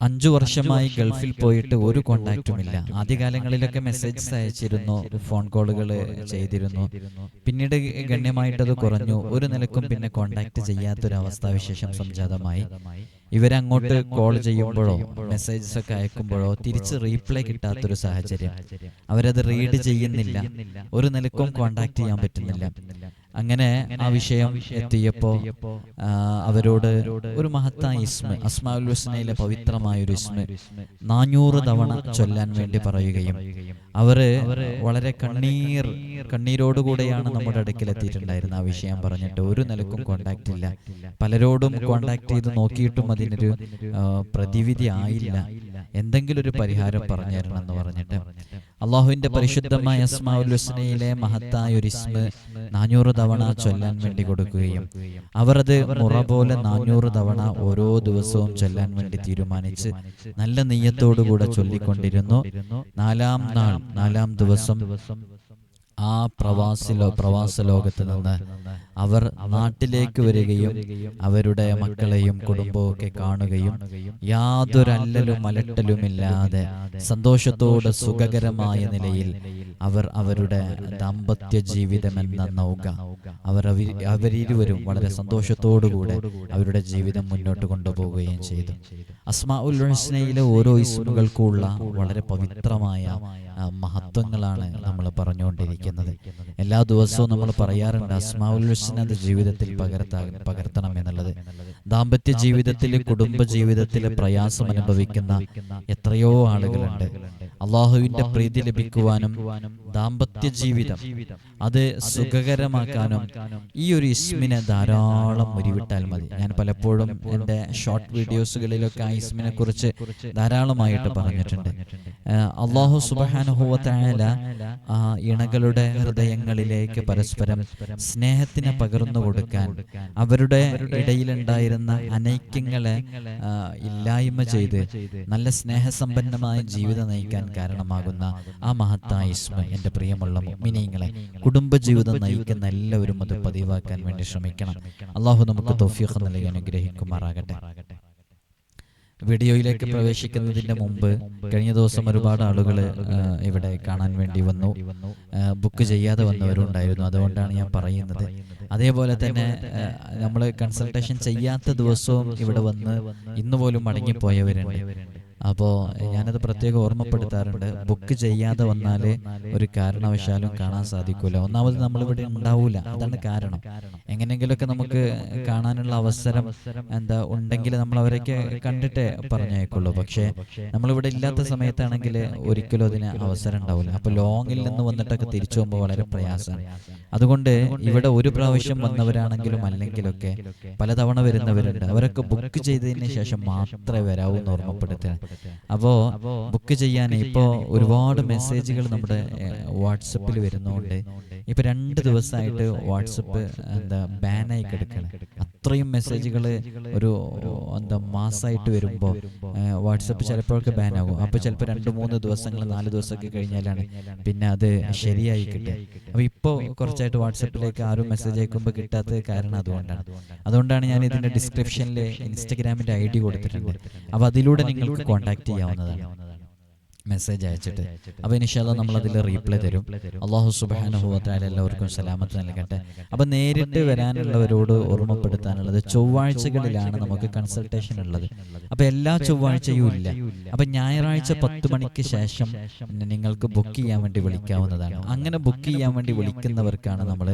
അഞ്ചു വർഷമായി ഗൾഫിൽ പോയിട്ട് ഒരു കോണ്ടാക്റ്റും ഇല്ല. ആദ്യകാലങ്ങളിലൊക്കെ മെസ്സേജസ് അയച്ചിരുന്നു ഫോൺ കോളുകൾ ചെയ്തിരുന്നു. പിന്നീട് ഗണ്യമായിട്ടത് കുറഞ്ഞു. ഒരു നിലക്കും പിന്നെ കോണ്ടാക്ട് ചെയ്യാത്തൊരവസ്ഥാവിശേഷം സംജാതമായി. ഇവരങ്ങോട്ട് കോൾ ചെയ്യുമ്പോഴോ മെസ്സേജസ് ഒക്കെ അയക്കുമ്പോഴോ തിരിച്ച് റീപ്ലൈ കിട്ടാത്തൊരു സാഹചര്യം. അവരത് റീഡ് ചെയ്യുന്നില്ല. ഒരു നിലക്കും കോണ്ടാക്ട് ചെയ്യാൻ പറ്റുന്നില്ല. അങ്ങനെ ആ വിഷയം എത്തിയപ്പോ അവരോട് ഒരു മഹത്തായ ഇസ്മ അസ്മാഉൽ ഹുസ്നയിലെ പവിത്രമായ ഒരു ഇസ്മ. നാനൂറ് തവണ ചൊല്ലാൻ വേണ്ടി പറയുകയും അവർ വളരെ കണ്ണീർ കണ്ണീരോടുകൂടെയാണ് നമ്മുടെ അടുക്കൽ എത്തിയിട്ടുണ്ടായിരുന്നത്. ആ വിഷയം പറഞ്ഞിട്ട് ഒരു നിലക്കും കോണ്ടാക്ട് ഇല്ല. പലരോടും കോണ്ടാക്ട് ചെയ്ത് നോക്കിയിട്ടും അതിനൊരു പ്രതിവിധി ആയില്ല. എന്തെങ്കിലും ഒരു പരിഹാരം പറഞ്ഞു തരണം എന്ന് പറഞ്ഞിട്ട് അള്ളാഹുവിന്റെ പരിശുദ്ധമായ അസ്മാഉൽ ഹുസ്നയിലെ മഹത്തായ ഒരു ഇസ്മ നാനൂറ് തവണ ചൊല്ലാൻ വേണ്ടി കൊടുക്കുകയും അവർ അത് മുറ പോലെ നാനൂറ് തവണ ഓരോ ദിവസവും ചൊല്ലാൻ വേണ്ടി തീരുമാനിച്ച് നല്ല നെയ്യത്തോടുകൂടെ ചൊല്ലിക്കൊണ്ടിരുന്നു. നാലാം നാൾ നാലാം ദിവസം ആ പ്രവാസി പ്രവാസ ലോകത്ത് നിന്ന് അവർ നാട്ടിലേക്ക് വരികയും അവരുടെ മക്കളെയും കുടുംബവും ഒക്കെ കാണുകയും യാതൊരല്ലലും അലട്ടലുമില്ലാതെ സന്തോഷത്തോടെ സുഖകരമായ നിലയിൽ അവർ അവരുടെ ദാമ്പത്യ ജീവിതം എന്ന നൗക അവർ അവി- അവരിരുവരും വളരെ സന്തോഷത്തോടുകൂടെ അവരുടെ ജീവിതം മുന്നോട്ട് കൊണ്ടുപോവുകയും ചെയ്തു. അസ്മാ ഉൽ ഹുസ്നയിലെ ഓരോ ഇസ്മുകൾക്കുള്ള വളരെ പവിത്രമായ മഹത്വങ്ങളാണ് നമ്മൾ പറഞ്ഞുകൊണ്ടിരിക്കുന്നത്. എല്ലാ ദിവസവും നമ്മൾ പറയാറുണ്ട് അസ്മാ ഉൽ ഹുസ്ന അത് ജീവിതത്തിൽ പകർത്താ പകർത്തണം എന്നുള്ളത് ദാമ്പത്യ ജീവിതത്തിൽ കുടുംബ ജീവിതത്തിൽ പ്രയാസം അനുഭവിക്കുന്ന എത്രയോ ആളുകളുണ്ട്. അള്ളാഹുവിന്റെ പ്രീതി ലഭിക്കുവാനും ദാമ്പത്യ ജീവിതം അത് സുഖകരമാക്കാനും ഈ ഒരു ഇസ്മിനെ ധാരാളം മുരിവിട്ടാൽ മതി. ഞാൻ പലപ്പോഴും എന്റെ ഷോർട്ട് വീഡിയോസുകളിലൊക്കെ ആ ഇസ്മിനെ കുറിച്ച് ധാരാളമായിട്ട് പറഞ്ഞിട്ടുണ്ട്. അള്ളാഹു സുബാനുഭവത്തായ ആ ഇണകളുടെ ഹൃദയങ്ങളിലേക്ക് പരസ്പരം സ്നേഹത്തിനെ പകർന്നു കൊടുക്കാൻ അവരുടെ ഇടയിലുണ്ടായിരുന്ന അനൈക്യങ്ങളെ ഇല്ലായ്മ ചെയ്ത് നല്ല സ്നേഹസമ്പന്നമായ ജീവിതം നയിക്കാൻ കാരണമാകുന്ന ആ മഹത്തായ ഇസ്മ എന്റെ പ്രിയമുള്ള മിനിങ്ങളെ കുടുംബജീവിതം നയിക്കുന്ന എല്ലാവരും അത് പതിവാക്കാൻ വേണ്ടി ശ്രമിക്കണം. അള്ളാഹു നമുക്ക് തൗഫീഖ് നൽകി അനുഗ്രഹിക്കുമാറാകട്ടെ. വീഡിയോയിലേക്ക് പ്രവേശിക്കുന്നതിന് മുമ്പ് കഴിഞ്ഞ ദിവസം ഒരുപാട് ആളുകൾ ഇവിടെ കാണാൻ വേണ്ടി വന്നു. ബുക്ക് ചെയ്യാതെ വന്നവരുണ്ടായിരുന്നു അതുകൊണ്ടാണ് ഞാൻ പറയുന്നത്. അതേപോലെ തന്നെ നമ്മൾ കൺസൾട്ടേഷൻ ചെയ്യാത്ത ദിവസവും ഇവിടെ വന്ന് ഇന്ന് പോലും മടങ്ങിപ്പോയവരുണ്ട്. അപ്പോൾ ഞാനത് പ്രത്യേകം ഓർമ്മപ്പെടുത്താറുണ്ട്. ബുക്ക് ചെയ്യാതെ വന്നാൽ ഒരു കാരണവശാലും കാണാൻ സാധിക്കൂല. ഒന്നാമത് നമ്മളിവിടെ ഉണ്ടാവൂല. അതാണ് കാരണം. എങ്ങനെയെങ്കിലുമൊക്കെ നമുക്ക് കാണാനുള്ള അവസരം എന്താ ഉണ്ടെങ്കിൽ നമ്മൾ അവരൊക്കെ കണ്ടിട്ടേ പറഞ്ഞേക്കുള്ളൂ. പക്ഷേ നമ്മളിവിടെ ഇല്ലാത്ത സമയത്താണെങ്കിൽ ഒരിക്കലും അതിന് അവസരം ഉണ്ടാവില്ല അപ്പൊ ലോങ്ങിൽ നിന്ന് വന്നിട്ടൊക്കെ തിരിച്ചു പോകുമ്പോൾ വളരെ പ്രയാസമാണ്. അതുകൊണ്ട് ഇവിടെ ഒരു പ്രാവശ്യം വന്നവരാണെങ്കിലും അല്ലെങ്കിലൊക്കെ പലതവണ വരുന്നവരുണ്ട്. അവരൊക്കെ ബുക്ക് ചെയ്തതിന് ശേഷം മാത്രമേ വരാവൂ എന്ന് ഓർമ്മപ്പെടുത്തുക. അപ്പോ ബുക്ക് ചെയ്യാൻ ഇപ്പോൾ ഒരുപാട് മെസ്സേജുകൾ നമ്മുടെ വാട്സപ്പിൽ വരുന്നതുകൊണ്ട് ഇപ്പൊ രണ്ട് ദിവസമായിട്ട് വാട്സപ്പ് എന്താ ബാനായി കിടക്കണം. അത്രയും മെസ്സേജുകൾ ഒരു എന്താ മാസമായിട്ട് വരുമ്പോൾ വാട്സപ്പ് ചിലപ്പോഴൊക്കെ ബാനാകും ആകും. അപ്പോൾ ചിലപ്പോൾ രണ്ട് മൂന്ന് ദിവസങ്ങൾ നാല് ദിവസമൊക്കെ കഴിഞ്ഞാലാണ് പിന്നെ അത് ശരിയായി കിട്ടുക. അപ്പോൾ ഇപ്പോൾ കുറച്ചായിട്ട് വാട്സപ്പിലേക്ക് ആരും മെസ്സേജ് അയക്കുമ്പോൾ കിട്ടാത്ത കാരണം അതുകൊണ്ടാണ്. അതുകൊണ്ടാണ്. ഞാൻ ഇതിന്റെ ഡിസ്ക്രിപ്ഷനിൽ ഇൻസ്റ്റഗ്രാമിന്റെ ഐ ഡി കൊടുത്തിട്ടുണ്ട്. അപ്പോൾ അതിലൂടെ നിങ്ങൾക്ക് കോൺടാക്ട് ചെയ്യാവുന്നതാണ്. മെസ്സേജ് അയച്ചിട്ട്. അപ്പൊ ഇനിഷാല്ല നമ്മൾ അതിൽ റീപ്ലൈ തരും. അള്ളാഹു സുബാനുഭവത്തായ എല്ലാവർക്കും സലാമത്ത് നൽകട്ടെ. അപ്പോൾ നേരിട്ട് വരാനുള്ളവരോട് ഓർമ്മപ്പെടുത്താനുള്ളത് ചൊവ്വാഴ്ചകളിലാണ് നമുക്ക് കൺസൾട്ടേഷൻ ഉള്ളത്. അപ്പോൾ എല്ലാ ചൊവ്വാഴ്ചയും ഇല്ല അപ്പോൾ ഞായറാഴ്ച പത്ത് മണിക്ക് ശേഷം നിങ്ങൾക്ക് ബുക്ക് ചെയ്യാൻ വേണ്ടി വിളിക്കാവുന്നതാണ്. അങ്ങനെ ബുക്ക് ചെയ്യാൻ വേണ്ടി വിളിക്കുന്നവർക്കാണ് നമ്മൾ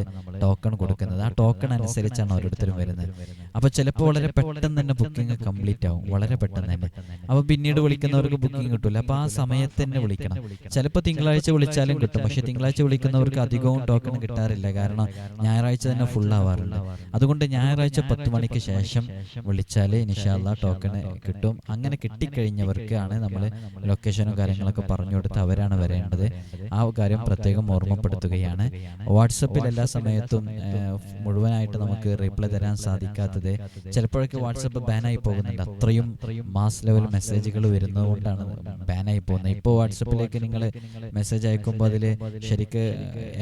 ടോക്കൺ കൊടുക്കുന്നത്. ആ ടോക്കൺ അനുസരിച്ചാണ് ഓരോരുത്തരും വരുന്നത്. അപ്പോൾ ചിലപ്പോൾ വളരെ പെട്ടെന്ന് തന്നെ ബുക്കിംഗ് കംപ്ലീറ്റ് ആവും. വളരെ പെട്ടെന്ന് തന്നെ. അപ്പൊ പിന്നീട് വിളിക്കുന്നവർക്ക് ബുക്കിംഗ് കിട്ടില്ല അപ്പോൾ ആ സമയത്ത് തന്നെ വിളിക്കണം. ചിലപ്പോൾ തിങ്കളാഴ്ച വിളിച്ചാലും കിട്ടും. പക്ഷെ തിങ്കളാഴ്ച വിളിക്കുന്നവർക്ക് അധികവും ടോക്കൺ കിട്ടാറില്ല. കാരണം ഞായറാഴ്ച തന്നെ ഫുൾ ആവാറുണ്ട് അതുകൊണ്ട് ഞായറാഴ്ച പത്ത് മണിക്ക് ശേഷം വിളിച്ചാൽ ഇനിഷാല്ല ടോക്കൺ കിട്ടും. അങ്ങനെ കിട്ടിക്കഴിഞ്ഞവർക്കാണ് നമ്മൾ ലൊക്കേഷനും കാര്യങ്ങളൊക്കെ പറഞ്ഞു കൊടുത്ത് അവരാണ് വരേണ്ടത്. ആ കാര്യം പ്രത്യേകം ഓർമ്മപ്പെടുത്തുകയാണ്. വാട്സപ്പിൽ എല്ലാ സമയത്തും മുഴുവനായിട്ട് നമുക്ക് റിപ്ലൈ തരാൻ സാധിക്കാത്തത്. ചിലപ്പോഴൊക്കെ വാട്സപ്പ് ബാനായി പോകുന്നുണ്ട്. അത്രയും മാസ് ലെവൽ മെസ്സേജുകൾ വരുന്നതുകൊണ്ടാണ് ബാനായി പോകുന്നത് ഇപ്പോൾ വാട്സപ്പിലേക്ക് നിങ്ങൾ മെസ്സേജ് അയക്കുമ്പോൾ അതിൽ ശരിക്ക്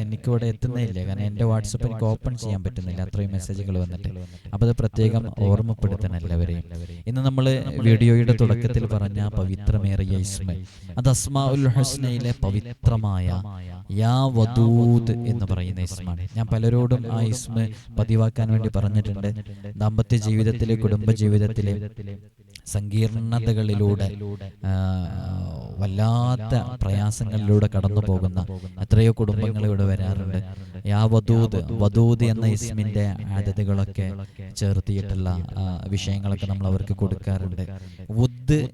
എനിക്കിവിടെ എത്തുന്നില്ല കാരണം എന്റെ വാട്സപ്പ് എനിക്ക് ഓപ്പൺ ചെയ്യാൻ പറ്റുന്നില്ല. അത്രയും മെസ്സേജുകൾ വന്നിട്ട്. അപ്പോൾ അത് പ്രത്യേകം ഓർമ്മപ്പെടുത്തണം എല്ലാവരെയും. ഇന്ന് നമ്മൾ വീഡിയോയുടെ തുടക്കത്തിൽ പറഞ്ഞ പവിത്രമേറിയ ഇസ്മ. അത് അസ്മാ ഉൽ ഹസ്നയിലെ പവിത്രമായ യാ വദൂദ് എന്ന് പറയുന്ന ഇസ്മാണ്. ഞാൻ പലരോടും ആ ഇസ്മ പതിവാക്കാൻ വേണ്ടി പറഞ്ഞിട്ടുണ്ട്. ദാമ്പത്യ ജീവിതത്തിലെ കുടുംബ ജീവിതത്തിലെ സങ്കീർണതകളിലൂടെ വല്ലാത്ത പ്രയാസങ്ങളിലൂടെ കടന്നു പോകുന്ന എത്രയോ കുടുംബങ്ങൾ ഇവിടെ വരാറുണ്ട്. യാ വധൂത് വധൂത് എന്ന ഇസ്മിന്റെ ആദ്യതകളൊക്കെ ചേർത്തിയിട്ടുള്ള വിഷയങ്ങളൊക്കെ നമ്മൾ അവർക്ക് കൊടുക്കാറുണ്ട്.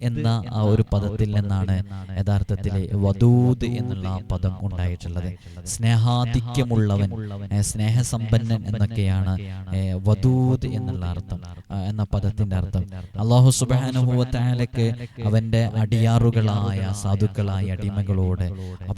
എന്ന ആ ഒരു പദത്തിൽ നിന്നാണ് യഥാർത്ഥത്തിൽ വദൂദ് എന്നുള്ള ആ പദം ഉണ്ടായിട്ടുള്ളത്. സ്നേഹാധിക്യമുള്ളവൻ സ്നേഹസമ്പന്നൻ എന്നൊക്കെയാണ് വദൂദ് എന്നുള്ള അർത്ഥം എന്ന പദത്തിന്റെ അർത്ഥം. അള്ളാഹു സുബാനുഭവത്തായാലക്ക് അവന്റെ അടിയാറുകളായ സാധുക്കളായ അടിമകളോട്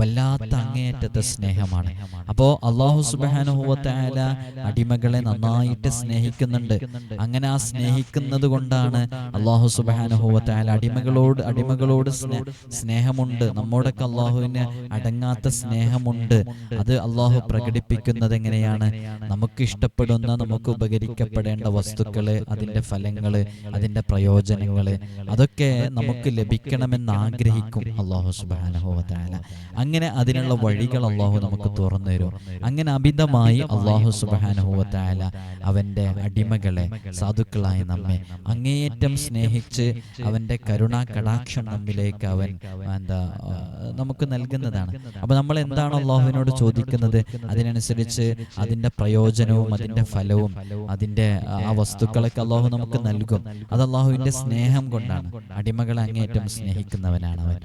വല്ലാത്ത അങ്ങേയറ്റത്തെ സ്നേഹമാണ്. അപ്പോ അള്ളാഹു സുബാനുഭവത്തായാല അടിമകളെ നന്നായിട്ട് സ്നേഹിക്കുന്നുണ്ട്. അങ്ങനെ ആ സ്നേഹിക്കുന്നത് കൊണ്ടാണ് അള്ളാഹു സുബാനുഭവത്തായാല അടിമകളോട് അടിമകളോട് സ്നേ- സ്നേഹമുണ്ട്. നമ്മോടൊക്കെ അള്ളാഹുവിന് അടങ്ങാത്ത സ്നേഹമുണ്ട്. അത് അള്ളാഹു പ്രകടിപ്പിക്കുന്നത് എങ്ങനെയാണ്? നമുക്ക് ഇഷ്ടപ്പെടുന്ന നമുക്ക് ഉപകരിക്കപ്പെടേണ്ട വസ്തുക്കൾ അതിന്റെ ഫലങ്ങൾ അതിന്റെ പ്രയോജനങ്ങൾ. അതൊക്കെ നമുക്ക് ലഭിക്കണമെന്ന് ആഗ്രഹിക്കും അള്ളാഹു സുബാനഹുവല അങ്ങനെ അതിനുള്ള വഴികൾ അള്ളാഹു നമുക്ക് തുറന്നു തരും അങ്ങനെ അമിതമായി അള്ളാഹു സുബാനഹുവല അവന്റെ അടിമകളെ സാധുക്കളായ നമ്മെ അങ്ങേയറ്റം സ്നേഹിച്ച് അവന്റെ കരുണാ കടാക്ഷം നമ്മിലേക്ക് അവൻ എന്താ നമുക്ക് നൽകുന്നതാണ്. അപ്പോൾ നമ്മൾ എന്താണ് അള്ളാഹുവിനോട് ചോദിക്കുന്നത് അതിനനുസരിച്ച് അതിന്റെ പ്രയോജനവും അതിന്റെ ഫലവും അതിന്റെ ആ വസ്തുക്കളൊക്കെ അള്ളാഹു നമുക്ക് നൽകും. അത് അള്ളാഹുവിന്റെ സ്നേഹം കൊണ്ടാണ്. അടിമകളെ അങ്ങേറ്റം സ്നേഹിക്കുന്നവനാണ് അവൻ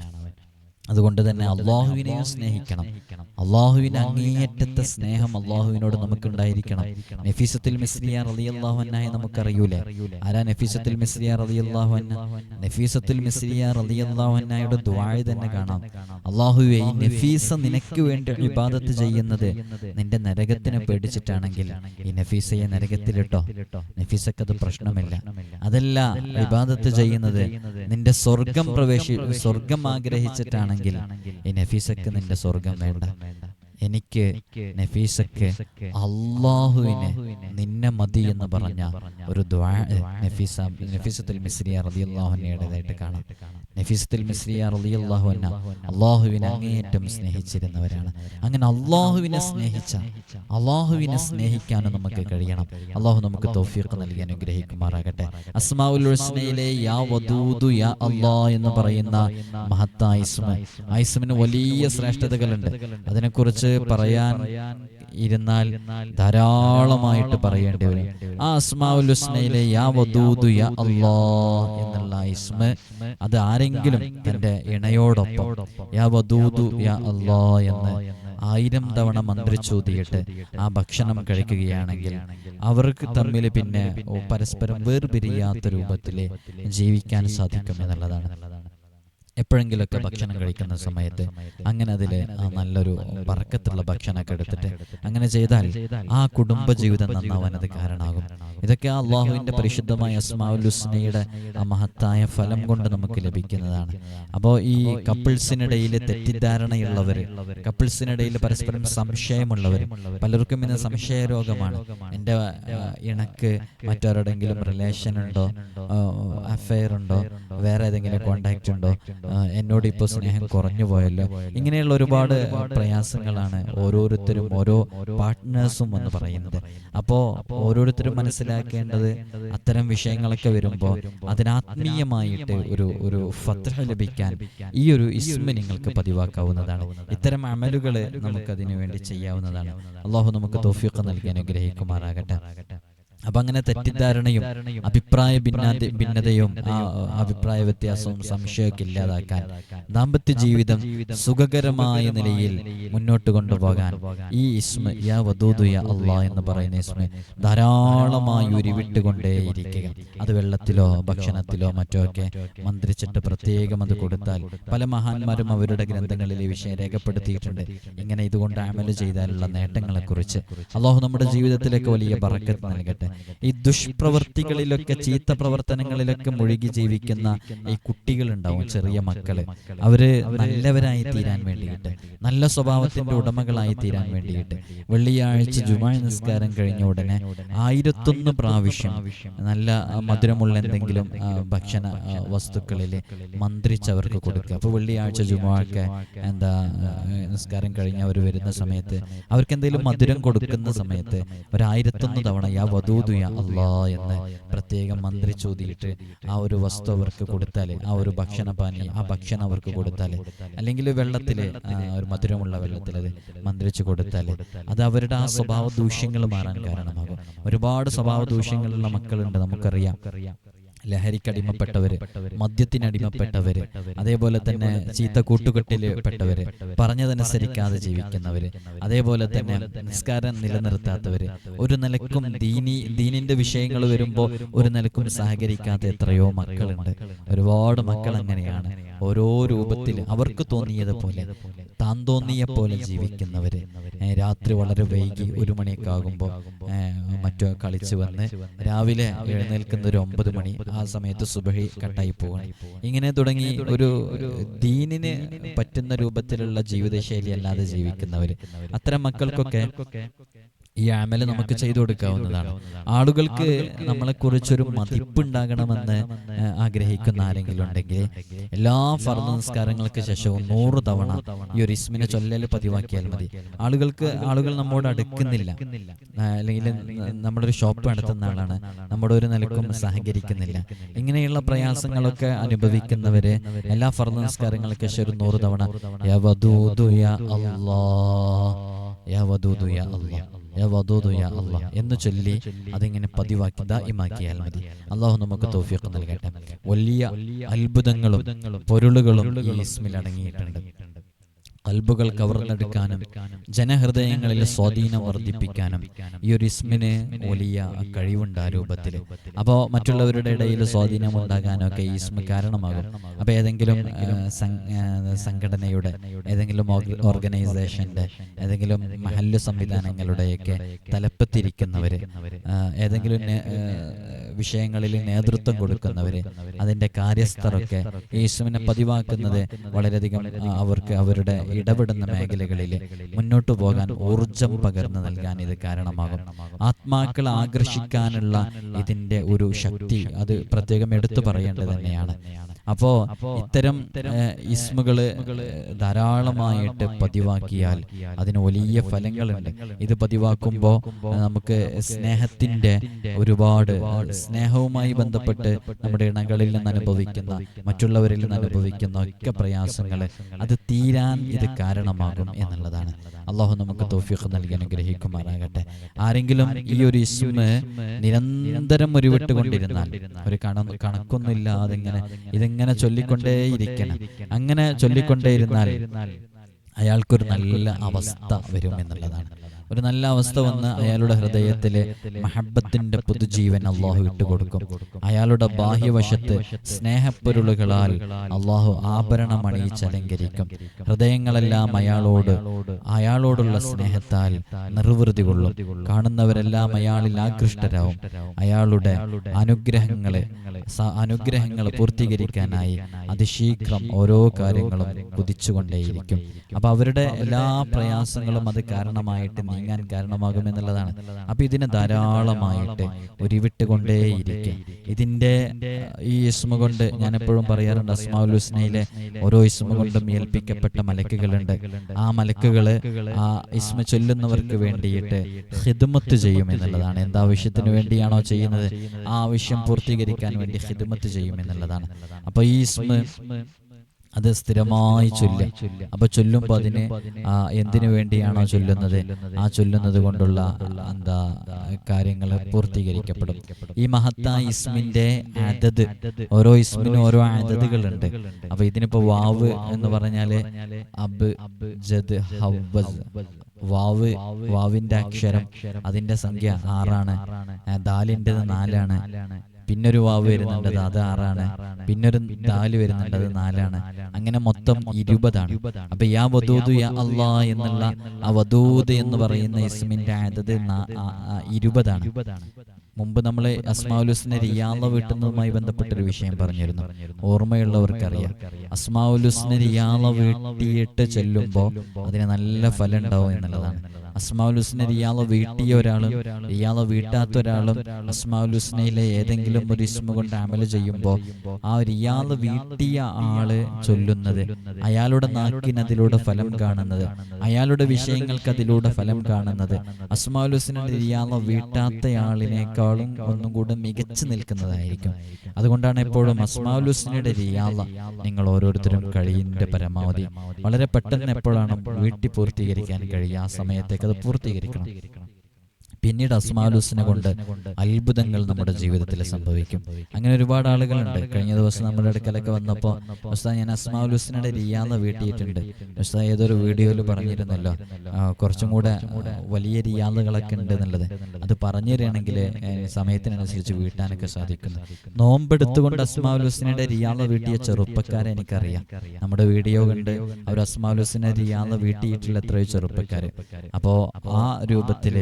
അതുകൊണ്ട് തന്നെ അള്ളാഹുവിനെയും സ്നേഹിക്കണം. അള്ളാഹുവിന് അങ്ങേയറ്റത്തെ സ്നേഹം അള്ളാഹുവിനോട് നമുക്കുണ്ടായിരിക്കണം. നഫീസത്തുൽ മിസ്രിയ റളിയല്ലാഹു അൻഹായെ നമുക്കറിയൂലേ? ആരാ നഫീസത്തുൽ നഫീസത്തിൽ നഫീസത്തുൽ അൻഹയുടെ ദുആ തന്നെ കാണാം. അള്ളാഹുവെ ഈ നഫീസ നിനക്ക് വേണ്ടി വിവാദത്ത് ചെയ്യുന്നത് നിന്റെ നരകത്തിനെ പേടിച്ചിട്ടാണെങ്കിൽ ഈ നഫീസയെ നരകത്തിലിട്ടോ? നഫീസക്ക് അത് പ്രശ്നമില്ല. അതല്ല വിവാദത്ത് ചെയ്യുന്നത് നിന്റെ സ്വർഗം പ്രവേശി സ്വർഗം ആഗ്രഹിച്ചിട്ടാണെങ്കിൽ ഈ നഫീസക്ക് നിന്റെ സ്വർഗം വേണ്ട. എനിക്ക് നഫീസക്ക് അള്ളാഹുവിനെ നിന്നെ മതി എന്ന് പറഞ്ഞ ഒരു ദ്വാ നഫീസ നഫീസത്തുൽ മിസ്രിയ റളിയല്ലാഹു അൻഹയുടേതായിട്ട് കാണാം. നഫീസത്തുൽ മിസ്രിയ റളിയല്ലാഹു അന്ന അള്ളാഹുവിനെ അങ്ങേയറ്റം സ്നേഹിച്ചിരുന്നവരാണ്. അങ്ങനെ അള്ളാഹുവിനെ സ്നേഹിച്ച അള്ളാഹുവിനെ സ്നേഹിക്കാനും നമുക്ക് കഴിയണം. അള്ളാഹു നമുക്ക് തൗഫീഖ് നൽകി അനുഗ്രഹിക്കുമാറാകട്ടെ. അസ്മാഉൽ ഹുസ്നയിലെ യാ വദൂദു യാ അല്ലാ എന്ന് പറയുന്ന മഹത്തായ ഇസ്മ. ആ ഇസ്മിന് വലിയ ശ്രേഷ്ഠതകളുണ്ട്. അതിനെക്കുറിച്ച് പറയാൻ ഇരുന്നാൽ ധാരാളമായിട്ട് പറയേണ്ടി വരും. ആ അസ്മാഉൽ ഹുസ്നയിലെ യാ വദൂദു യാ അല്ലാ എന്നുള്ള ഐസ്മ ഇസ്മ അത് ആരെങ്കിലും തന്റെ ഇണയോടൊപ്പം. യാ യാ എന്ന് ആയിരം തവണ മന്ത്രിച്ചൂതിയിട്ട് ആ ഭക്ഷണം കഴിക്കുകയാണെങ്കിൽ അവർക്ക് തമ്മിൽ പിന്നെ പരസ്പരം വേർപിരിയാത്ത രൂപത്തിൽ ജീവിക്കാൻ സാധിക്കും എന്നുള്ളതാണ്. എപ്പോഴെങ്കിലൊക്കെ ഭക്ഷണം കഴിക്കുന്ന സമയത്ത് അങ്ങനെ അതിൽ നല്ലൊരു പറക്കത്തുള്ള ഭക്ഷണമൊക്കെ എടുത്തിട്ട് അങ്ങനെ ചെയ്താൽ ആ കുടുംബ ജീവിതം നന്നാവാൻ അത് കാരണമാകും ഇതൊക്കെ ആ അള്ളാഹുവിന്റെ പരിശുദ്ധമായ അസ്മാവുലുസ്നയുടെ ആ മഹത്തായ ഫലം കൊണ്ട് നമുക്ക് ലഭിക്കുന്നതാണ്. അപ്പോൾ ഈ കപ്പിൾസിനിടയിൽ തെറ്റിദ്ധാരണയുള്ളവർ കപ്പിൾസിനിടയിൽ പരസ്പരം സംശയമുള്ളവർ പലർക്കും ഇന്ന് സംശയ രോഗമാണ് എന്റെ ഇണക്ക് മറ്റാരോടെങ്കിലും റിലേഷൻ ഉണ്ടോ അഫയർ ഉണ്ടോ വേറെ ഏതെങ്കിലും കോണ്ടാക്ട് ഉണ്ടോ എന്നോട് ഇപ്പോൾ സ്നേഹം കുറഞ്ഞു പോയല്ലോ ഇങ്ങനെയുള്ള ഒരുപാട് പ്രയാസങ്ങളാണ് ഓരോരുത്തരും ഓരോ പാർട്ട്നേഴ്സും എന്ന് പറയുന്നത്. അപ്പോൾ ഓരോരുത്തരും മനസ്സിലാക്കേണ്ടത് അത്തരം വിഷയങ്ങളൊക്കെ വരുമ്പോൾ അതിനാത്മീയമായിട്ട് ഒരു ഒരു ഫത്ര ലഭിക്കാൻ ഈ ഒരു ഇസ്മ നിങ്ങൾക്ക് പതിവാക്കാവുന്നതാണ്. ഇത്തരം അമലുകൾ നമുക്കതിനു വേണ്ടി ചെയ്യാവുന്നതാണ്. അള്ളാഹു നമുക്ക് തോഫിയൊക്കെ നൽകി അനുഗ്രഹിക്കുമാറാകട്ടെ. അപ്പൊ അങ്ങനെ തെറ്റിദ്ധാരണയും അഭിപ്രായ ഭിന്നാത ഭിന്നതയും അഭിപ്രായ വ്യത്യാസവും സംശയമൊക്കെ ഇല്ലാതാക്കാൻ ദാമ്പത്യ ജീവിതം സുഖകരമായ നിലയിൽ മുന്നോട്ട് കൊണ്ടുപോകാൻ ഈ ഇസ്മ യാ വധൂതു യാ അള്ളാ എന്ന് പറയുന്ന ഇസ്മ ധാരാളമായി ഉരുവിട്ടുകൊണ്ടേയിരിക്കുക അത് വെള്ളത്തിലോ ഭക്ഷണത്തിലോ മറ്റോ ഒക്കെ മന്ത്രിച്ചിട്ട് പ്രത്യേകം അത് കൊടുത്താൽ പല മഹാന്മാരും അവരുടെ ഗ്രന്ഥങ്ങളിൽ ഈ വിഷയം രേഖപ്പെടുത്തിയിട്ടുണ്ട്. ഇങ്ങനെ ഇതുകൊണ്ട് അമൽ ചെയ്താലുള്ള നേട്ടങ്ങളെക്കുറിച്ച് അള്ളാഹു നമ്മുടെ ജീവിതത്തിലേക്ക് വലിയ പറക്കത്ത് നൽകട്ടെ. ഈ ദുഷ്പ്രവൃത്തികളിലൊക്കെ ചീത്ത പ്രവർത്തനങ്ങളിലൊക്കെ മുഴുകി ജീവിക്കുന്ന ഈ കുട്ടികളുണ്ടാവും ചെറിയ മക്കൾ. അവർ നല്ലവരായി തീരാൻ വേണ്ടിയിട്ട് നല്ല സ്വഭാവത്തിന്റെ ഉടമകളായി തീരാൻ വേണ്ടിയിട്ട്. വെള്ളിയാഴ്ച ജുമാ നിസ്കാരം കഴിഞ്ഞ ഉടനെ ആയിരത്തൊന്ന് പ്രാവശ്യം നല്ല മധുരമുള്ള എന്തെങ്കിലും ഭക്ഷണ ആ, വസ്തുക്കളിൽ മന്ത്രിച്ചവർക്ക് കൊടുക്കുക. അപ്പോൾ വെള്ളിയാഴ്ച ജുമാക്കെ എന്താ നിസ്കാരം കഴിഞ്ഞ് അവർ വരുന്ന സമയത്ത് അവർക്ക് എന്തെങ്കിലും മധുരം കൊടുക്കുന്ന സമയത്ത് ഒരായിരത്തൊന്ന് തവണ യാ വധൂതു യാ അള്ളാ എന്ന് പ്രത്യേകം മന്ത്രിച്ചൂതിയിട്ട് ആ ഒരു വസ്തു അവർക്ക് കൊടുത്താൽ ആ ഒരു ഭക്ഷണ പാനീയം ആ ഭക്ഷണം അവർക്ക് കൊടുത്താൽ അല്ലെങ്കിൽ വെള്ളത്തിൽ ഒരു മധുരമുള്ള വെള്ളത്തിൽ അത് മന്ത്രിച്ചു കൊടുത്താൽ അത് അവരുടെ ആ സ്വഭാവ ദൂഷ്യങ്ങൾ മാറാൻ കാരണമാകും. ഒരുപാട് സ്വഭാവ ദൂഷ്യങ്ങളുള്ള മക്കളുണ്ട് നമുക്കറിയാം. ലഹരിക്കടിമപ്പെട്ടവര് മദ്യത്തിനടിമപ്പെട്ടവര് അതേപോലെ തന്നെ ചീത്ത കൂട്ടുകെട്ടിൽ പെട്ടവര് പറഞ്ഞതനുസരിക്കാതെ ജീവിക്കുന്നവര് അതേപോലെ തന്നെ നിസ്കാരം നിലനിർത്താത്തവര്. ഒരു നിലക്കും ദീനി ദീനിന്റെ വിഷയങ്ങൾ വരുമ്പോൾ ഒരു നിലക്കും സഹകരിക്കാത്ത എത്രയോ മക്കളുണ്ട്. ഒരുപാട് മക്കൾ അങ്ങനെയാണ്. ഓരോ രൂപത്തിൽ അവർക്ക് തോന്നിയതുപോലെ താൻ തോന്നിയ പോലെ ജീവിക്കുന്നവര്. രാത്രി വളരെ വൈകി ഒരു മണിയൊക്കെ ആകുമ്പോൾ മറ്റോ കളിച്ചു വന്ന് രാവിലെ എഴുന്നേൽക്കുന്ന ഒരു ഒമ്പത് മണി. ആ സമയത്ത് സുബഹി കട്ടായി പോകണം ഇങ്ങനെ തുടങ്ങി ഒരു ദീനിന് പറ്റുന്ന രൂപത്തിലുള്ള ജീവിതശൈലി അല്ലാതെ ജീവിക്കുന്നവര്. അത്തരം മക്കൾക്കൊക്കെ ഈ അമൽ നമുക്ക് ചെയ്തു കൊടുക്കാവുന്നതാണ്. ആളുകൾക്ക് നമ്മളെ കുറിച്ചൊരു മതിപ്പുണ്ടാകണമെന്ന് ആഗ്രഹിക്കുന്ന ആരെങ്കിലും ഉണ്ടെങ്കിൽ എല്ലാ ഫർദ നിസ്കാരങ്ങൾക്ക് ശേഷവും നൂറ് തവണ ഈ ഒരു ഇസ്മിനെ ചൊല്ലല് പതിവാക്കിയാൽ മതി. ആളുകൾക്ക് ആളുകൾ നമ്മോട് അടുക്കുന്നില്ല. അല്ലെങ്കിൽ അല്ലെങ്കിൽ ഒരു ഷോപ്പ് നടത്തുന്ന ആളാണ്. നമ്മുടെ ഒരു നിലക്കും സഹകരിക്കുന്നില്ല. ഇങ്ങനെയുള്ള പ്രയാസങ്ങളൊക്കെ അനുഭവിക്കുന്നവര് എല്ലാ ഫർദ നിസ്കാരങ്ങൾക്ക് ശേഷം ഒരു നൂറ് തവണ യാ യാ അല്ലാഹ്. യാ വധൂതു യാ അല്ലാഹ്. യാ അല്ലാഹ് എന്ന് ചൊല്ലി അതിങ്ങനെ പതിവാക്കി ദായിമാക്കിയാൽ മതി. അള്ളാഹു നമുക്ക് തൗഫീഖ് നൽകട്ടെ. വലിയ അത്ഭുതങ്ങളും പൊരുളുകളും ഈ ഇസ്മിൽ അടങ്ങിയിട്ടുണ്ട്. കൽബുകൾ കവർന്നെടുക്കാനും ജനഹൃദയങ്ങളിൽ സ്വാധീനം വർദ്ധിപ്പിക്കാനും ഈ ഒരു ഇസ്മിന് വലിയ കഴിവുണ്ട് ആ രൂപത്തിൽ. അപ്പോൾ മറ്റുള്ളവരുടെ ഇടയിൽ സ്വാധീനം ഉണ്ടാകാനൊക്കെ ഈ ഇസ്മ കാരണമാകും. അപ്പോൾ ഏതെങ്കിലും സംഘടനയുടെ ഏതെങ്കിലും ഓർഗനൈസേഷന്റെ ഏതെങ്കിലും മഹല്ല് സംവിധാനങ്ങളുടെയൊക്കെ തലപ്പത്തിരിക്കുന്നവർ ഏതെങ്കിലും വിഷയങ്ങളിൽ നേതൃത്വം കൊടുക്കുന്നവർ അതിന്റെ കാര്യസ്ഥരൊക്കെ ഈ ഇസ്മിനെ പതിവാക്കുന്നത് വളരെയധികം അവർക്ക് അവരുടെ ഇടപെടുന്ന മേഖലകളിൽ മുന്നോട്ടു പോകാൻ ഊർജം പകർന്നു നൽകാൻ ഇത് കാരണമാകും. ആത്മാക്കളെ ആകർഷിക്കാനുള്ള ഇതിന്റെ ഒരു ശക്തി അത് പ്രത്യേകം എടുത്തു പറയേണ്ടത് തന്നെയാണ്. അപ്പോ ഇത്തരം ഇസ്മുകൾ ധാരാളമായിട്ട് പതിവാക്കിയാൽ അതിന് വലിയ ഫലങ്ങളുണ്ട്. ഇത് പതിവാക്കുമ്പോൾ നമുക്ക് സ്നേഹത്തിന്റെ ഒരുപാട് സ്നേഹവുമായി ബന്ധപ്പെട്ട് നമ്മുടെ ഇണകളിൽ നിന്ന് അനുഭവിക്കുന്ന മറ്റുള്ളവരിൽ നിന്ന് അനുഭവിക്കുന്ന ഒക്കെ പ്രയാസങ്ങൾ അത് തീരാൻ ഇത് കാരണമാകും എന്നുള്ളതാണ്. അള്ളാഹു നമുക്ക് തോഫിഖ് നൽകി അനുഗ്രഹിക്കുമാറാകട്ടെ. ആരെങ്കിലും ഈ ഒരു ഇസ്മ നിരന്തരം ഉരുവിട്ടുകൊണ്ടിരുന്നാൽ ഒരു കണ കണക്കൊന്നുമില്ലാതെ ഇങ്ങനെ ഇതിങ്ങനെ ചൊല്ലിക്കൊണ്ടേയിരിക്കണം. അങ്ങനെ ചൊല്ലിക്കൊണ്ടേയിരുന്നാൽ അയാൾക്കൊരു നല്ല അവസ്ഥ വരും എന്നുള്ളതാണ് ഒരു നല്ല അവസ്ഥ വന്ന് അയാളുടെ ഹൃദയത്തിലെ മഹബത്തിന്റെ പുതുജീവൻ അള്ളാഹു ഇട്ടുകൊടുക്കും. അയാളുടെ ബാഹ്യവശത്ത് സ്നേഹപ്പൊരുളുകളാൽ അള്ളാഹു ആഭരണം ആഭരണമണിയിച്ചലങ്കരിക്കും ഹൃദയങ്ങളെല്ലാം അയാളോട് അയാളോടുള്ള സ്നേഹത്താൽ നിർവൃതി കൊള്ളും. കാണുന്നവരെല്ലാം അയാളിൽ ആകൃഷ്ടരാവും. അയാളുടെ അനുഗ്രഹങ്ങളെ അനുഗ്രഹങ്ങൾ പൂർത്തീകരിക്കാനായി അതിശീഘ്രം ഓരോ കാര്യങ്ങളും കുതിച്ചുകൊണ്ടേയിരിക്കും. അപ്പൊ അവരുടെ എല്ലാ പ്രയാസങ്ങളും അത് കാരണമായിട്ട് നീങ്ങാൻ കാരണമാകും എന്നുള്ളതാണ്. അപ്പൊ ഇതിനെ ധാരാളമായിട്ട് ഉരുവിട്ടുകൊണ്ടേയിരിക്കും ഇതിന്റെ ഈ ഇസ്മ കൊണ്ട് ഞാൻ എപ്പോഴും പറയാറുണ്ട് അസ്മാഉൽ ഹുസ്നയിലെ ഓരോ ഇസ്മ കൊണ്ടും ഏൽപ്പിക്കപ്പെട്ട മലക്കുകളുണ്ട്. ആ മലക്കുകൾ ആ ഇസ്മ ചൊല്ലുന്നവർക്ക് വേണ്ടിയിട്ട് ഹിദ്മത്ത് ചെയ്യും എന്നുള്ളതാണ്. എന്താവശ്യത്തിന് വേണ്ടിയാണോ ചെയ്യുന്നത്? ആ ആവശ്യം പൂർത്തീകരിക്കാൻ വേണ്ടി ഹിദ്മത്ത് ചെയ്യും എന്നുള്ളതാണ്. അപ്പൊ ഈ ഇസ്മ അത് സ്ഥിരമായി ചൊല്ല അപ്പൊ ചൊല്ലുമ്പോ അതിന് എന്തിനു വേണ്ടിയാണോ ചൊല്ലുന്നത്? ആ ചൊല്ലുന്നത് കൊണ്ടുള്ള എന്താ കാര്യങ്ങൾ പൂർത്തീകരിക്കപ്പെടും. ഈ മഹത്തായ ഇസ്മിന്റെ അതത് ഓരോ ഇസ്മിനും ഓരോ അതതുകളുണ്ട് അപ്പൊ ഇതിനിപ്പോ വാവ് എന്ന് പറഞ്ഞാൽ അബ് ജദ് ഹവ്വസ്. വാവ് വാവിന്റെ അക്ഷരം അതിന്റെ സംഖ്യ ആറാണ്. ദാലിന്റെ ദാലിന്റേത് നാലാണ്. പിന്നൊരു വാവ് വരുന്നുണ്ട്. അത് ആറാണ്. പിന്നൊരു ദാൽ വരുന്നുണ്ട്. അത് നാലാണ്. അങ്ങനെ മൊത്തം ഇരുപതാണ്. അപ്പൊ യാ വധൂത് യാ അള്ളാ എന്നുള്ള ആ വധൂത് എന്ന് പറയുന്ന ഇസ്മിന്റെ അതത് നാ- ആ- ആ ഇരുപതാണ്. മുമ്പ് നമ്മൾ അസ്മാവുലുസിനെ റിയാള വീട്ടുന്നതുമായി ബന്ധപ്പെട്ടൊരു വിഷയം പറഞ്ഞിരുന്നു. ഓർമ്മയുള്ളവർക്കറിയാം. അസ്മാവുലുസിനെ റിയാള വീട്ടിയിട്ട് ചെല്ലുമ്പോൾ അതിന് നല്ല ഫലം ഉണ്ടാവും എന്നുള്ളതാണ്. അസ്മാഉലുസിനെ ഇയാളെ വീട്ടിയ ഒരാളും ഇയാളെ വീട്ടാത്ത ഒരാളും അസ്മാലുസ്നയിലെ ഏതെങ്കിലും ഒരു ഇസ്മ കൊണ്ട് അമല ചെയ്യുമ്പോൾ ആ ഇയാൾ വീട്ടിയ ആൾ ചൊല്ലുന്നത് അയാളുടെ നാക്കിനതിലൂടെ ഫലം കാണുന്നത്. അയാളുടെ വിഷയങ്ങൾക്ക് അതിലൂടെ ഫലം കാണുന്നത്. അസ്മാലുസിനെ ഇയാളെ വീട്ടാത്ത വീട്ടാത്തയാളിനേക്കാളും ഒന്നും കൂടെ മികച്ചു നിൽക്കുന്നതായിരിക്കും. അതുകൊണ്ടാണ് എപ്പോഴും അസ്മാലുസ്നയുടെ റിയാള നിങ്ങൾ ഓരോരുത്തരും കഴിയുന്ന പരമാവധി വളരെ പെട്ടെന്ന് എപ്പോഴാണ് വീട്ടി പൂർത്തീകരിക്കാൻ കഴിയുക? ആ സമയത്തേക്ക് അത് പൂർത്തീകരിക്കണം. പിന്നീട് അസ്മാലുസിനെ കൊണ്ട് അത്ഭുതങ്ങൾ നമ്മുടെ ജീവിതത്തിൽ സംഭവിക്കും. അങ്ങനെ ഒരുപാട് ആളുകളുണ്ട്. കഴിഞ്ഞ ദിവസം നമ്മുടെ അടുക്കലൊക്കെ വന്നപ്പോൾ ഉസ്താദ് ഞാൻ അസ്മാലുസിനെ റിയാദ വീട്ടിയിട്ടുണ്ട്. ഉസ്താദ് ഏതൊരു വീഡിയോയിൽ പറഞ്ഞിരുന്നല്ലോ. കുറച്ചും കൂടെ വലിയ റിയാദുകളൊക്കെ ഉണ്ട് എന്നുള്ളത് അത് പറഞ്ഞു തരികയാണെങ്കിൽ സമയത്തിനനുസരിച്ച് വീട്ടാനൊക്കെ സാധിക്കുന്നു. നോമ്പെടുത്തുകൊണ്ട് അസ്മാലുസിനെ റിയാദ വീട്ടിയ ചെറുപ്പക്കാരെ എനിക്കറിയാം. നമ്മുടെ വീഡിയോ കണ്ട് അവർ അസ്മാലുസിനെ റിയാദ വീട്ടിയിട്ടുള്ള എത്രയോ ചെറുപ്പക്കാർ അപ്പോ ആ രൂപത്തിൽ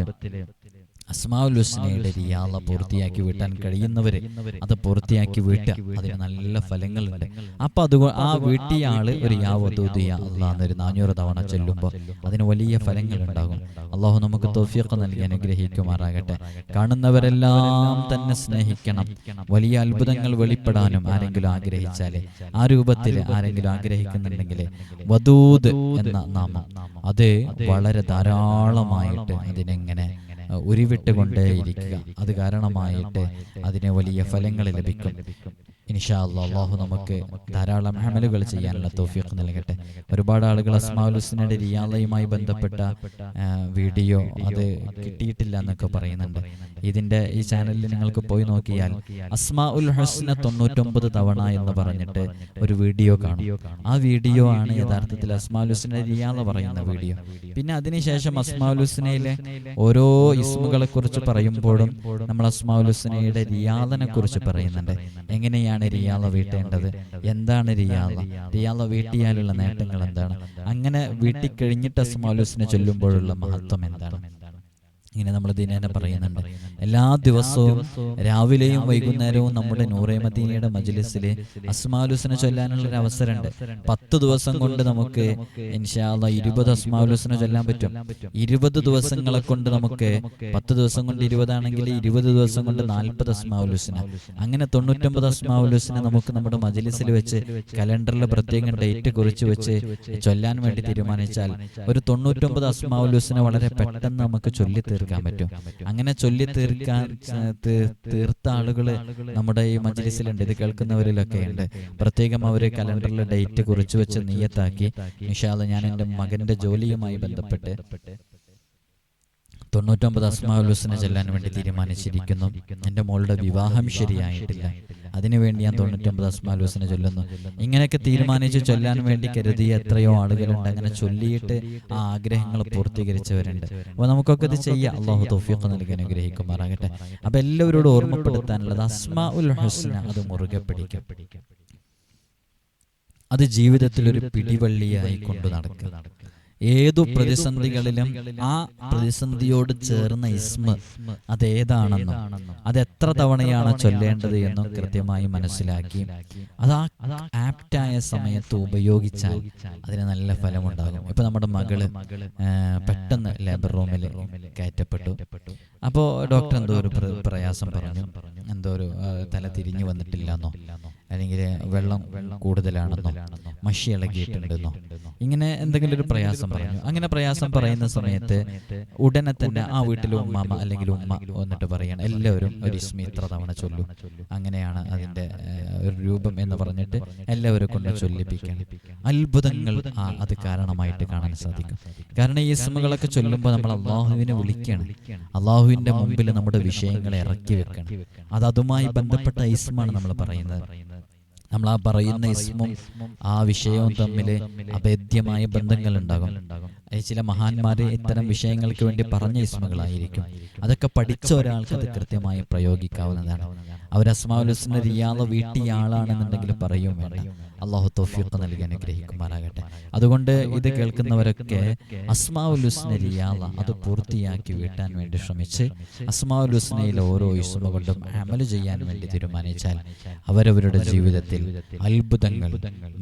അസ്മാഉൽ ഹുസ്നയുടെ റിയാള പൂർത്തിയാക്കി വീട്ടാൻ കഴിയുന്നവര് അത് പൂർത്തിയാക്കി വീട്ടുക അതിന് നല്ല ഫലങ്ങളുണ്ട്. അപ്പൊ അത് ആ വീട്ടിയ ആൾ ഒരു യാവതൂതിയ അള്ളാന്നൊരു നാനൂറ് തവണ ചെല്ലുമ്പോൾ അതിന് വലിയ ഫലങ്ങൾ ഉണ്ടാകും. അള്ളാഹു നമുക്ക് തോഫിയൊക്കെ നൽകി അനുഗ്രഹിക്കുമാറാകട്ടെ. കാണുന്നവരെല്ലാം തന്നെ സ്നേഹിക്കണം. വലിയ അത്ഭുതങ്ങൾ വെളിപ്പെടാനും ആരെങ്കിലും ആഗ്രഹിച്ചാൽ ആ രൂപത്തിൽ ആരെങ്കിലും ആഗ്രഹിക്കുന്നുണ്ടെങ്കിൽ വധൂത് എന്ന നാമം. അത് വളരെ ധാരാളമായിട്ട് അതിനെങ്ങനെ അഹ് ഉരുവിട്ട് കൊണ്ടേയിരിക്കുക അത് കാരണമായിട്ട് അതിന് വലിയ ഫലങ്ങൾ ലഭിക്കും. ഇൻഷാ അല്ലാ അള്ളാഹു നമുക്ക് ധാരാളം അമലുകൾ ചെയ്യാനുള്ള തോഫിയൊക്കെ നൽകട്ടെ. ഒരുപാട് ആളുകൾ അസ്മാഉൽ ഹുസ്നയുടെ റിയാലയുമായി ബന്ധപ്പെട്ട വീഡിയോ അത് കിട്ടിയിട്ടില്ല എന്നൊക്കെ പറയുന്നുണ്ട്. ഇതിന്റെ ഈ ചാനലിൽ നിങ്ങൾക്ക് പോയി നോക്കിയാൽ അസ്മാ ഉൽ ഹുസ്ന തൊണ്ണൂറ്റൊമ്പത് തവണ എന്ന് പറഞ്ഞിട്ട് ഒരു വീഡിയോ കാണും. ആ വീഡിയോ ആണ് യഥാർത്ഥത്തിൽ അസ്മാഉൽ ഹുസ്നയുടെ റിയാല പറയുന്ന വീഡിയോ. പിന്നെ അതിനുശേഷം അസ്മാഉൽ ഹുസ്നയിലെ ഓരോ ഇസ്മുകളെ കുറിച്ച് പറയുമ്പോഴും നമ്മൾ അസ്മാഉൽ ഹുസ്നയുടെ റിയാദനെ കുറിച്ച് പറയുന്നുണ്ട്. എങ്ങനെയാണ് റിയാല വീട്ടേണ്ടത്. എന്താണ് റിയാള? റിയാള വീട്ടിയാലുള്ള നേട്ടങ്ങൾ എന്താണ്? അങ്ങനെ വീട്ടിൽ കഴിഞ്ഞിട്ട് അസ്മാഉൽ ഹുസ്ന ചൊല്ലുമ്പോഴുള്ള മഹത്വം എന്താണ്? ഇങ്ങനെ നമ്മൾ ദിനേന പറയുന്നുണ്ട്. എല്ലാ ദിവസവും രാവിലെയും വൈകുന്നേരവും നമ്മുടെ നൂറേമദീനയുടെ മജ്ലിസിൽ അസ്മാലുസന ചൊല്ലാനുള്ള ഒരു അവസരമുണ്ട്. പത്ത് ദിവസം കൊണ്ട് നമുക്ക് ഇൻഷാല്ല ഇരുപത് അസ്മാലുസന ചൊല്ലാൻ പറ്റും. ഇരുപത് ദിവസങ്ങളെ കൊണ്ട് നമുക്ക് പത്ത് ദിവസം കൊണ്ട് ഇരുപതാണെങ്കിൽ ഇരുപത് ദിവസം കൊണ്ട് നാൽപ്പത് അസ്മാലുസന. അങ്ങനെ തൊണ്ണൂറ്റൊമ്പത് അസ്മാലുസന നമുക്ക് നമ്മുടെ മജ്ലിസിൽ വെച്ച് കലണ്ടറിൽ പ്രത്യേകം ഡേറ്റ് കുറിച്ച് വെച്ച് ചൊല്ലാൻ വേണ്ടി തീരുമാനിച്ചാൽ ഒരു തൊണ്ണൂറ്റൊമ്പത് അസ്മാലുസന വളരെ പെട്ടെന്ന് നമുക്ക് ചൊല്ലി തീർക്കാൻ പറ്റും. അങ്ങനെ ചൊല്ലി തീർക്കാൻ തീർത്ത ആളുകൾ നമ്മുടെ ഈ മജ്ലിസിലുണ്ട്. ഇത് കേൾക്കുന്നവരിലൊക്കെ ഉണ്ട്. പ്രത്യേകം അവർ കലണ്ടറിൽ ഡേറ്റ് കുറിച്ചു വെച്ച് നീയത്താക്കി. നിഷാദ് ഞാൻ എന്റെ മകന്റെ ജോലിയുമായി ബന്ധപ്പെട്ട് തൊണ്ണൂറ്റൊമ്പത് അസ്മാഉൽ ഹുസ്ന ചെല്ലാൻ വേണ്ടി തീരുമാനിച്ചിരിക്കുന്നു. എന്റെ മോളുടെ വിവാഹം ശരിയായിട്ടില്ല. അതിനുവേണ്ടി ഞാൻ തൊണ്ണൂറ്റൊമ്പത് അസ്മാഉൽ ഹുസ്ന ചൊല്ലുന്നു. ഇങ്ങനെയൊക്കെ തീരുമാനിച്ച് ചൊല്ലാൻ വേണ്ടി കരുതിയ എത്രയോ ആളുകളുണ്ട് അങ്ങനെ ചൊല്ലിയിട്ട് ആ ആഗ്രഹങ്ങൾ പൂർത്തീകരിച്ചവരുണ്ട്. അപ്പോൾ നമുക്കൊക്കെ ഇത് ചെയ്യാം. അള്ളാഹു തൗഫീഖ് നൽകി അനുഗ്രഹിക്കുമാറാകട്ടെ അപ്പം എല്ലാവരോടും ഓർമ്മപ്പെടുത്താനുള്ളത് അസ്മാ ഉൽ ഹുസ്ന അത് മുറുകെ പിടിക്കും. അത് ജീവിതത്തിൽ ഒരു പിടിവള്ളിയായി കൊണ്ടു നടക്കുക. ഏതു പ്രതിസന്ധികളിലും ആ പ്രതിസന്ധിയോട് ചേർന്ന ഇസ്മ അതേതാണെന്നും അത് എത്ര തവണയാണ് ചൊല്ലേണ്ടത് എന്നും കൃത്യമായി മനസ്സിലാക്കി. അത് ആ ആപ്റ്റായ സമയത്ത് ഉപയോഗിച്ചാൽ അതിന് നല്ല ഫലമുണ്ടാകും. ഇപ്പൊ നമ്മുടെ മകൾ പെട്ടെന്ന് ലേബർ റൂമിൽ കയറ്റപ്പെട്ടു. അപ്പോ ഡോക്ടർ എന്തോ ഒരു പ്രയാസം പറഞ്ഞു. എന്തോ ഒരു തല തിരിഞ്ഞു വന്നിട്ടില്ലെന്നോ. അല്ലെങ്കിൽ വെള്ളം കൂടുതലാണെന്നോ മഷി ഇളകിയിട്ടുണ്ടെന്നോ ഇങ്ങനെ എന്തെങ്കിലും ഒരു പ്രയാസം പറഞ്ഞു. അങ്ങനെ പ്രയാസം പറയുന്ന സമയത്ത് ഉടനെ തന്നെ ആ വീട്ടിലെ ഉമ്മാമ അല്ലെങ്കിൽ ഉമ്മ വന്നിട്ട് പറയണം. എല്ലാവരും ഒരു ഇസ്മി ഇത്ര തവണ ചൊല്ലും. അങ്ങനെയാണ് അതിന്റെ ഒരു രൂപം എന്ന് പറഞ്ഞിട്ട് എല്ലാവരും കൊണ്ട് ചൊല്ലിപ്പിക്കണം. അത്ഭുതങ്ങൾ ആ അത് കാരണമായിട്ട് കാണാൻ സാധിക്കും. കാരണം ഈ ഇസ്മുകളൊക്കെ ചൊല്ലുമ്പോൾ നമ്മൾ അള്ളാഹുവിനെ വിളിക്കണം. അള്ളാഹുവിന്റെ മുമ്പിൽ നമ്മുടെ വിഷയങ്ങളെ ഇറക്കി വെക്കണം. അത് അതുമായി ബന്ധപ്പെട്ട ഇസ്മാണ് നമ്മൾ പറയുന്നത്. നമ്മൾ ആ പറയുന്ന ഇസ്മും ആ വിഷയവും തമ്മിൽ അഭേദ്യമായ ബന്ധങ്ങൾ ഉണ്ടാകും ചില മഹാന്മാരെ ഇത്തരം വിഷയങ്ങൾക്ക് വേണ്ടി പറഞ്ഞ ഇസ്മുകളായിരിക്കും. അതൊക്കെ പഠിച്ച ഒരാൾക്ക് അത് കൃത്യമായി പ്രയോഗിക്കാവുന്നതാണ്. അവർ അസ്മാഉൽ ഹുസ്ന റിയാദ വീട്ടിയ ആളാണെന്നുണ്ടെങ്കിൽ പറയും വേണ്ട. അള്ളാഹു തൗഫീഖ് നൽകി അനുഗ്രഹിക്കുമാറാകട്ടെ അതുകൊണ്ട് ഇത് കേൾക്കുന്നവരൊക്കെ അസ്മാഉൽ ഹുസ്ന റിയാദ അത് പൂർത്തിയാക്കി വീട്ടാൻ വേണ്ടി ശ്രമിച്ച് അസ്മാഉൽ ഹുസ്നയിൽ ഓരോ ഇസ്മ കൊണ്ടും അമൽ ചെയ്യാൻ വേണ്ടി തീരുമാനിച്ചാൽ അവരവരുടെ ജീവിതത്തിൽ അത്ഭുതങ്ങൾ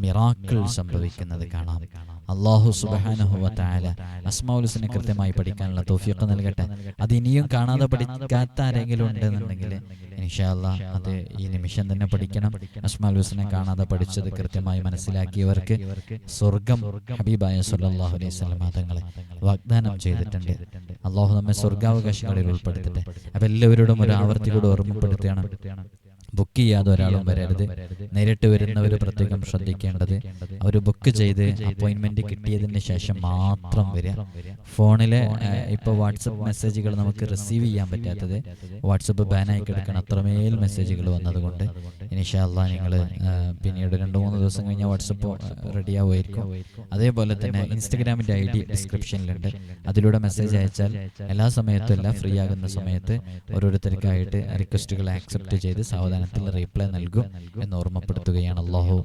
മിറാക്കിൾ സംഭവിക്കുന്നത് കാണാം. അള്ളാഹു സുബാനഹുവ താല അസ്മാഉലുസിനെ കൃത്യമായി പഠിക്കാനുള്ള തോഫിയൊക്കെ നൽകട്ടെ. അത് ഇനിയും കാണാതെ പഠിക്കാത്ത ആരെങ്കിലും ഉണ്ടെന്നുണ്ടെങ്കിൽ ഇൻഷാല്ല അത് ഈ നിമിഷം തന്നെ പഠിക്കണം. അസ്മാഉലുസിനെ കാണാതെ പഠിച്ചത് കൃത്യമായി മനസ്സിലാക്കിയവർക്ക് സ്വർഗം ഹബീബായ സുല്ലാഹു അലൈഹി വസല്ലം തങ്ങളെ വാഗ്ദാനം ചെയ്തിട്ടുണ്ട്. അള്ളാഹു നമ്മെ സ്വർഗാവകാശങ്ങളിൽ ഉൾപ്പെടുത്തട്ടെ. അപ്പൊ എല്ലാവരോടും ഒരു ആവർത്തിയോട് ഓർമ്മപ്പെടുത്തുകയാണ്. ബുക്ക് ചെയ്യാതെ ഒരാളും വരരുത്. നേരിട്ട് വരുന്നവർ പ്രത്യേകം ശ്രദ്ധിക്കേണ്ടത് അവർ ബുക്ക് ചെയ്ത് അപ്പോയിൻമെന്റ് കിട്ടിയതിന് ശേഷം മാത്രം വരിക. ഫോണിലെ ഇപ്പോൾ വാട്സപ്പ് മെസ്സേജുകൾ നമുക്ക് റിസീവ് ചെയ്യാൻ പറ്റാത്തത് വാട്സപ്പ് ബാനായി കിടക്കണം അത്രമേൽ മെസ്സേജുകൾ വന്നതുകൊണ്ട് ഇനിഷാല്ല നിങ്ങൾ പിന്നീട് രണ്ട് മൂന്ന് ദിവസം കഴിഞ്ഞാൽ വാട്സപ്പ് റെഡി ആവുമായിരിക്കും. അതേപോലെ തന്നെ ഇൻസ്റ്റഗ്രാമിന്റെ ഐ ഡി ഡിസ്ക്രിപ്ഷനിലുണ്ട് അതിലൂടെ മെസ്സേജ് അയച്ചാൽ എല്ലാ സമയത്തും എല്ലാം ഫ്രീ ആകുന്ന സമയത്ത് ഓരോരുത്തർക്കായിട്ട് റിക്വസ്റ്റുകൾ ആക്സെപ്റ്റ് ചെയ്ത് സാവധാനത്തിൽ റീപ്ലൈ നൽകും എന്ന് ഓർമ്മപ്പെടുത്തുകയാണ് അള്ളാഹു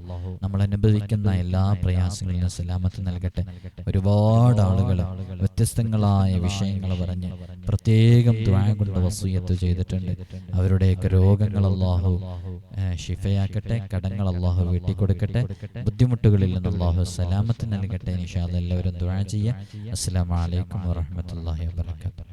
നമ്മൾ അനുഭവിക്കുന്ന എല്ലാ പ്രയാസങ്ങളിലും സലാമത്ത് നൽകട്ടെ. ഒരുപാട് ആളുകൾ വ്യത്യസ്തങ്ങളായ വിഷയങ്ങൾ പറഞ്ഞ് പ്രത്യേകം ദ്വാ കൊണ്ട് വസൂയത്ത് ചെയ്തിട്ടുണ്ട്. അവരുടെയൊക്കെ രോഗങ്ങൾ അള്ളാഹു ഷിഫയാക്കട്ടെ കടങ്ങൾ അള്ളാഹു വീട്ടി കൊടുക്കട്ടെ ബുദ്ധിമുട്ടുകളിൽ നിന്ന് അള്ളാഹു സലാമത്ത് നൽകട്ടെ. നിഷാദ് എല്ലാവരും ദ്വാ ചെയ്യാം അസ്സലാമു അലൈക്കും വറഹ്മത്തുള്ളാഹി വബറകാതുഹു.